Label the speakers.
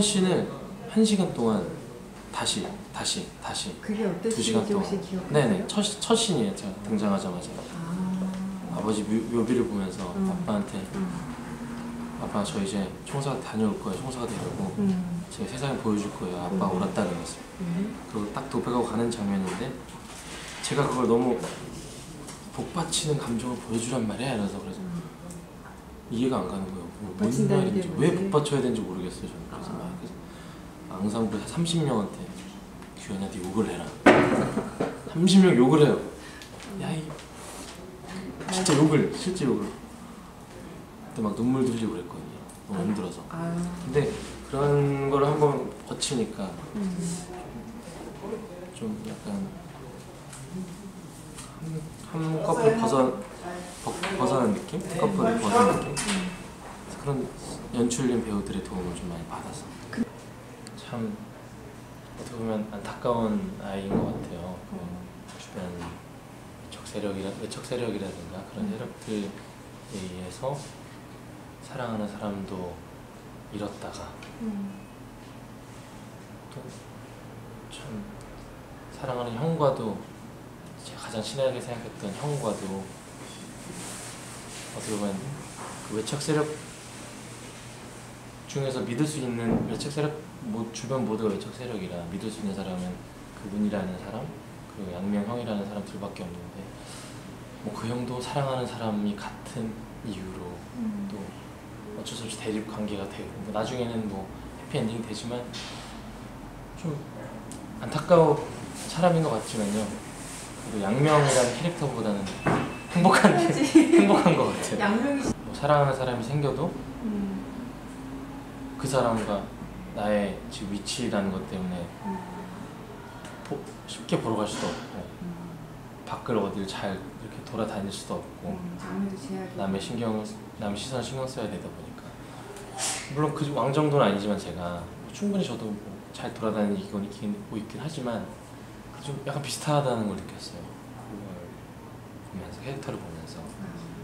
Speaker 1: 한 씬을 한 시간 동안 다시 다시 다시
Speaker 2: 그게
Speaker 1: 두 시간 동안? 네네 첫, 첫 씬이에요 제가 등장하자마자
Speaker 2: 아.
Speaker 1: 아버지 묘, 묘비를 보면서
Speaker 2: 음.
Speaker 1: 아빠한테
Speaker 2: 음.
Speaker 1: 아빠 저 이제 총사 다녀올 거예요 총사가 되려고
Speaker 2: 음.
Speaker 1: 제 세상에 보여줄 거예요 아빠
Speaker 2: 음.
Speaker 1: 옳았다는 것을
Speaker 2: 음.
Speaker 1: 그리고 딱 도배하고 가는 장면인데 제가 그걸 너무 복받치는 감정을 보여주란 말이야 이래서 그래서
Speaker 2: 음.
Speaker 1: 이해가 안 가는 거예요 뭐, 뭔 말인지? 왜 복받쳐야 되는지 모르겠어요 저는 그래서
Speaker 2: 아.
Speaker 1: 막 그래서 앙상블 30명한테 규현아 네 욕을 해라 30명 욕을 해요 야이 진짜 욕을 실제 욕을 그때 막 눈물도 흘리고 그랬거든요 너무 힘들어서
Speaker 2: 아.
Speaker 1: 근데 그런 거를 한번 거치니까
Speaker 2: 음.
Speaker 1: 좀 약간 한, 한 커플 벗어 벗- 벗어난 느낌? 한 커플을 벗어난 느낌? 그래서 그런 연출님 배우들의 도움을 좀 많이 받아서 참 어떻게 보면 안타까운 아이인 것 같아요. 그 주변 외척 세력이라 외척 세력이라든가 그런 세력들에 의해서 사랑하는 사람도 잃었다가
Speaker 2: 음.
Speaker 1: 또참 사랑하는 형과도 제가 가장 친하게 생각했던 형과도 어떻게 보면 그 외척 세력 중에서 믿을 수 있는 외척 세력 뭐 주변 모두가 외척 세력이라 믿을 수 있는 사람은 그분이라는 사람 그 양명 형이라는 사람 둘밖에 없는데 뭐 그 형도 사랑하는 사람이 같은 이유로
Speaker 2: 음.
Speaker 1: 또 어쩔 수 없이 대립 관계가 되고 뭐 나중에는 뭐 해피엔딩이 되지만 좀 안타까운 사람인 것 같지만요. 그래도 양명이라는 캐릭터보다는 행복한 같아요
Speaker 2: 양명이.
Speaker 1: 뭐 사랑하는 사람이 생겨도
Speaker 2: 음.
Speaker 1: 그 사람과 나의 지금 위치라는 것 때문에
Speaker 2: 음.
Speaker 1: 보- 쉽게 보러 갈 수도 없고
Speaker 2: 음.
Speaker 1: 밖을 어딜 잘 이렇게 돌아다닐 수도 없고
Speaker 2: 음.
Speaker 1: 남의 신경 남의 시선을 신경 써야 되다 보니까 물론 그 왕 정도는 아니지만 제가 충분히 저도 뭐 잘 돌아다니고 있긴, 있긴 하지만 좀 약간 비슷하다는 걸 느꼈어요. 그걸 보면서 캐릭터를 보면서
Speaker 2: 아.